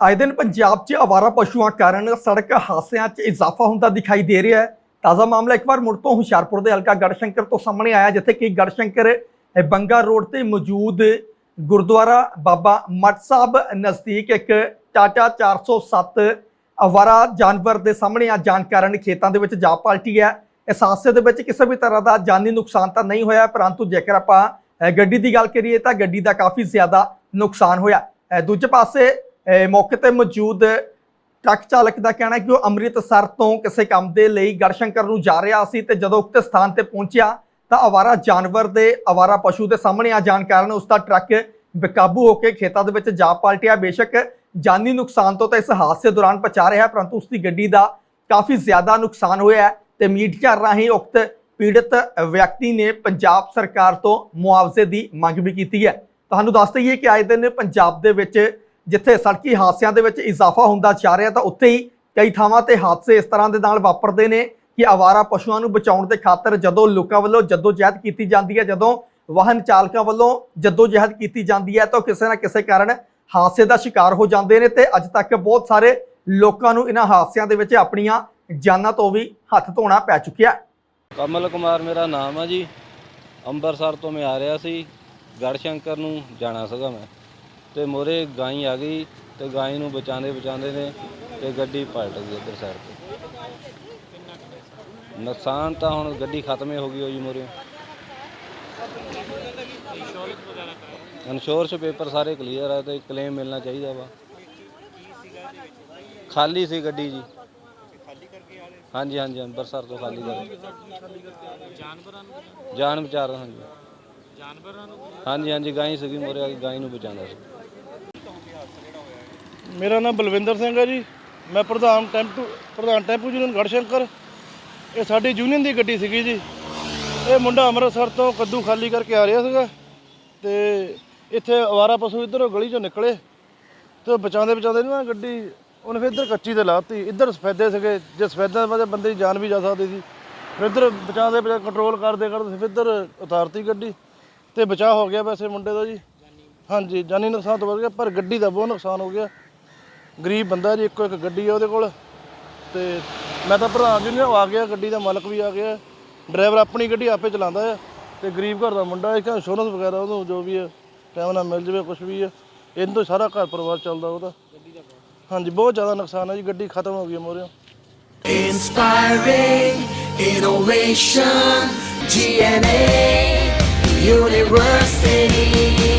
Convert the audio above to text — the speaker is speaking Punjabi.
ਆਏ ਦਿਨ ਪੰਜਾਬ 'ਚ ਆਵਾਰਾ ਪਸ਼ੂਆਂ ਕਾਰਨ ਸੜਕ ਹਾਦਸਿਆਂ 'ਚ ਇਜ਼ਾਫਾ ਹੁੰਦਾ ਦਿਖਾਈ ਦੇ ਰਿਹਾ ਹੈ। ਤਾਜ਼ਾ ਮਾਮਲਾ ਇੱਕ ਵਾਰ ਮੁੜ ਤੋਂ ਹੁਸ਼ਿਆਰਪੁਰ ਦੇ ਹਲਕਾ ਗੜਸ਼ੰਕਰ ਤੋਂ ਸਾਹਮਣੇ ਆਇਆ, ਜਿੱਥੇ ਕਿ ਗੜਸ਼ੰਕਰ ਬੰਗਾ ਰੋਡ ਤੇ ਮੌਜੂਦ ਗੁਰਦੁਆਰਾ ਬਾਬਾ ਮੱਟ ਸਾਹਿਬ ਨਜ਼ਦੀਕ ਇੱਕ ਟਾਟਾ 407 ਆਵਾਰਾ ਜਾਨਵਰ ਦੇ ਸਾਹਮਣੇ ਆ ਜਾਣ ਕਾਰਨ ਖੇਤਾਂ ਦੇ ਵਿੱਚ ਜਾ ਪਲਟੀ ਹੈ। ਇਸ ਹਾਦਸੇ ਦੇ ਵਿੱਚ ਕਿਸੇ ਵੀ ਤਰ੍ਹਾਂ ਦਾ ਜਾਨੀ ਨੁਕਸਾਨ ਤਾਂ ਨਹੀਂ ਹੋਇਆ, ਪਰੰਤੂ ਜੇਕਰ ਆਪਾਂ ਗੱਡੀ ਦੀ ਗੱਲ ਕਰੀਏ ਤਾਂ ਗੱਡੀ ਦਾ ਕਾਫੀ ਜ਼ਿਆਦਾ ਨੁਕਸਾਨ ਹੋਇਆ। ਦੂਜੇ ਪਾਸੇ ਮੌਕੇ ਤੇ ਮੌਜੂਦ ਟਰੱਕ ਚਾਲਕ ਦਾ ਕਹਿਣਾ ਹੈ ਕਿ ਉਹ ਅੰਮ੍ਰਿਤਸਰ ਤੋਂ ਕਿਸੇ ਕੰਮ ਦੇ ਲਈ ਗੜਸ਼ੰਕਰ ਨੂੰ ਜਾ ਰਿਹਾ ਸੀ ਤੇ ਜਦੋਂ ਉਕਤ ਸਥਾਨ ਤੇ ਪਹੁੰਚਿਆ ਤਾਂ ਆਵਾਰਾ ਜਾਨਵਰ ਦੇ, ਆਵਾਰਾ ਪਸ਼ੂ ਦੇ ਸਾਹਮਣੇ ਆ ਜਾਣ ਕਾਰਨ ਉਸ ਦਾ ਟਰੱਕ ਬੇਕਾਬੂ ਹੋ ਕੇ ਖੇਤਾਂ ਦੇ ਵਿੱਚ ਜਾ ਪਲਟਿਆ। ਬੇਸ਼ੱਕ ਜਾਨੀ ਨੁਕਸਾਨ ਤੋਂ ਤਾਂ ਇਸ ਹਾਦਸੇ ਦੌਰਾਨ ਬਚਾ ਰਿਹਾ ਪਰੰਤੂ ਉਸ ਦੀ ਗੱਡੀ ਦਾ ਕਾਫੀ ਜ਼ਿਆਦਾ ਨੁਕਸਾਨ ਹੋਇਆ ਹੈ ਤੇ ਮੀਡੀਆ ਰਾਹੀਂ ਉਕਤ ਪੀੜਤ ਵਿਅਕਤੀ ਨੇ ਪੰਜਾਬ ਸਰਕਾਰ ਤੋਂ ਮੁਆਵਜ਼ੇ ਦੀ ਮੰਗ ਵੀ ਕੀਤੀ ਹੈ। ਤੁਹਾਨੂੰ ਦੱਸ ਦਈਏ ਕਿ ਆਏ ਦਿਨ ਪੰਜਾਬ ਦੇ ਵਿੱਚ ਜਿੱਥੇ ਸੜਕੀ ਹਾਦਸਿਆਂ ਦੇ ਵਿੱਚ ਇਜ਼ਾਫਾ ਹੁੰਦਾ ਜਾ ਰਿਹਾ ਤਾਂ ਉੱਥੇ ਹੀ ਕਈ ਥਾਵਾਂ ਤੇ ਹਾਦਸੇ ਇਸ ਤਰ੍ਹਾਂ ਦੇ ਨਾਲ ਵਾਪਰਦੇ ਨੇ ਕਿ ਆਵਾਰਾ ਪਸ਼ੂਆਂ ਨੂੰ ਬਚਾਉਣ ਦੇ ਖਾਤਰ ਜਦੋਂ ਲੋਕਾਂ ਵੱਲੋਂ ਜਦੋਜਹਿਦ ਕੀਤੀ ਜਾਂਦੀ ਹੈ, ਜਦੋਂ ਵਾਹਨ ਚਾਲਕਾਂ ਵੱਲੋਂ ਜਦੋਜਹਿਦ ਕੀਤੀ ਜਾਂਦੀ ਹੈ, ਤਾਂ ਕਿਸੇ ਨਾ ਕਿਸੇ ਕਾਰਨ ਹਾਦਸੇ ਦਾ ਸ਼ਿਕਾਰ ਹੋ ਜਾਂਦੇ ਨੇ ਤੇ ਅੱਜ ਤੱਕ ਬਹੁਤ ਸਾਰੇ ਲੋਕਾਂ ਨੂੰ ਇਹਨਾਂ ਹਾਦਸਿਆਂ ਦੇ ਵਿੱਚ ਆਪਣੀਆਂ ਜਾਨਾਂ ਤੋਂ ਵੀ ਹੱਥ ਧੋਣਾ ਪੈ ਚੁੱਕਿਆ ਕਮਲ ਕੁਮਾਰ ਮੇਰਾ ਨਾਮ ਆ ਜੀ। ਅੰਮ੍ਰਿਤਸਰ ਤੋਂ ਮੈਂ ਆ ਰਿਹਾ ਸੀ। ਗੜਸ਼ੰਕਰ ਨੂੰ ਜਾਣਾ ਸੀਗਾ ਮੈਂ। ਤੇ ਮੋਰੇ ਗਾਈ ਆ ਗਈ ਤੇ ਗਾਈ ਨੂੰ ਬਚਾਉਂਦੇ ਬਚਾਉਂਦੇ ਨੇ ਤੇ ਗੱਡੀ ਪਲਟ ਗਈ ਇੱਧਰ ਸਾਈਡ ਤੇ। ਨੁਕਸਾਨ ਤਾਂ ਹੁਣ ਗੱਡੀ ਖਤਮ ਹੀ ਹੋ ਗਈ ਹੋਈ ਮੋਰੇ। ਇੰਸ਼ੋਰੈਂਸ ਪੇਪਰ ਸਾਰੇ ਕਲੀਅਰ ਆ ਤੇ ਕਲੇਮ ਮਿਲਣਾ ਚਾਹੀਦਾ ਵਾ। ਖਾਲੀ ਸੀ ਗੱਡੀ ਜੀ। ਹਾਂਜੀ ਹਾਂਜੀ ਅੰਮ੍ਰਿਤਸਰ ਤੋਂ ਖਾਲੀ ਕਰ। ਜਾਨ ਬਚਾ ਰਹੇ ਹਾਂਜੀ। ਜਾਨਵਰਾਂ ਨੂੰ ਹਾਂਜੀ ਹਾਂਜੀ ਗਾਈ ਸੀਗੀ ਮੋਰੇ ਆ ਕੇ ਗਾਈ ਨੂੰ ਬਚਾਉਂਦਾ ਸੀ। ਮੇਰਾ ਨਾਮ ਬਲਵਿੰਦਰ ਸਿੰਘ ਹੈ ਜੀ। ਮੈਂ ਪ੍ਰਧਾਨ ਟੈਂਪੂ ਪ੍ਰਧਾਨ ਟੈਂਪੂ ਯੂਨੀਅਨ ਗੜਸ਼ੰਕਰ ਇਹ ਸਾਡੀ ਯੂਨੀਅਨ ਦੀ ਗੱਡੀ ਸੀਗੀ ਜੀ। ਇਹ ਮੁੰਡਾ ਅੰਮ੍ਰਿਤਸਰ ਤੋਂ ਕੱਦੂ ਖਾਲੀ ਕਰਕੇ ਆ ਰਿਹਾ ਸੀਗਾ। ਤੇ ਇੱਥੇ ਅਵਾਰਾ ਪਸ਼ੂ ਇੱਧਰੋਂ ਗਲੀ ਚੋਂ ਨਿਕਲੇ। ਤੇ ਬਚਾਉਂਦੇ ਬਚਾਉਂਦੇ ਨਾ ਗੱਡੀ ਉਹਨੇ ਫਿਰ ਇੱਧਰ ਕੱਚੀ ਤੇ ਲਾਤੀ। ਇੱਧਰ ਸਫੈਦੇ ਸੀਗੇ। ਜੇ ਸਫੈਦਿਆਂ ਦੇ ਵਜੇ ਬੰਦੇ ਦੀ ਜਾਨ ਵੀ ਜਾ ਸਕਦੀ ਸੀ। ਫਿਰ ਇੱਧਰ ਬਚਾਉਂਦੇ ਬਚਾ ਕੰਟਰੋਲ ਕਰਦੇ ਕਰਦੇ ਫਿਰ ਇੱਧਰ ਉਤਾਰਤੀ ਗੱਡੀ। ਤੇ ਬਚਾਅ ਹੋ ਗਿਆ ਵੈਸੇ ਮੁੰਡੇ ਦਾ ਜੀ। ਹਾਂਜੀ ਜਾਨੀ ਨੁਕਸਾਨ ਤਾਂ ਵੱਧ ਗਿਆ ਪਰ ਗੱਡੀ ਦਾ ਬਹੁਤ ਨੁਕਸਾਨ ਹੋ ਗਿਆ। ਗਰੀਬ ਬੰਦਾ ਜੀ ਇੱਕੋ ਇੱਕ ਗੱਡੀ ਆ ਉਹਦੇ ਕੋਲ। ਤੇ ਮੈਂ ਤਾਂ ਪ੍ਰਧਾਨ ਜੀ ਨੇ ਆ ਗਿਆ ਗੱਡੀ ਦਾ ਮਾਲਕ ਵੀ ਆ ਗਿਆ। ਡਰਾਈਵਰ ਆਪਣੀ ਗੱਡੀ ਆਪੇ ਚਲਾਉਂਦਾ ਆ। ਤੇ ਗਰੀਬ ਘਰ ਦਾ ਮੁੰਡਾ ਇੱਕ ਇੰਸ਼ੋਰੈਂਸ ਵਗੈਰਾ ਉਹਨੂੰ ਜੋ ਵੀ ਹੈ ਟਾਈਮ ਨਾਲ ਮਿਲ ਜਵੇ ਕੁਝ ਵੀ ਹੈ ਇਹਨਾਂ ਤੋਂ ਸਾਰਾ ਘਰ ਪਰਿਵਾਰ ਚੱਲਦਾ ਉਹਦਾ। ਹਾਂਜੀ ਬਹੁਤ ਜ਼ਿਆਦਾ ਨੁਕਸਾਨ ਹੈ ਜੀ ਗੱਡੀ ਖਤਮ ਹੋ ਗਈ ਮੋਰਿਓ Inspiring innovation, GNA University.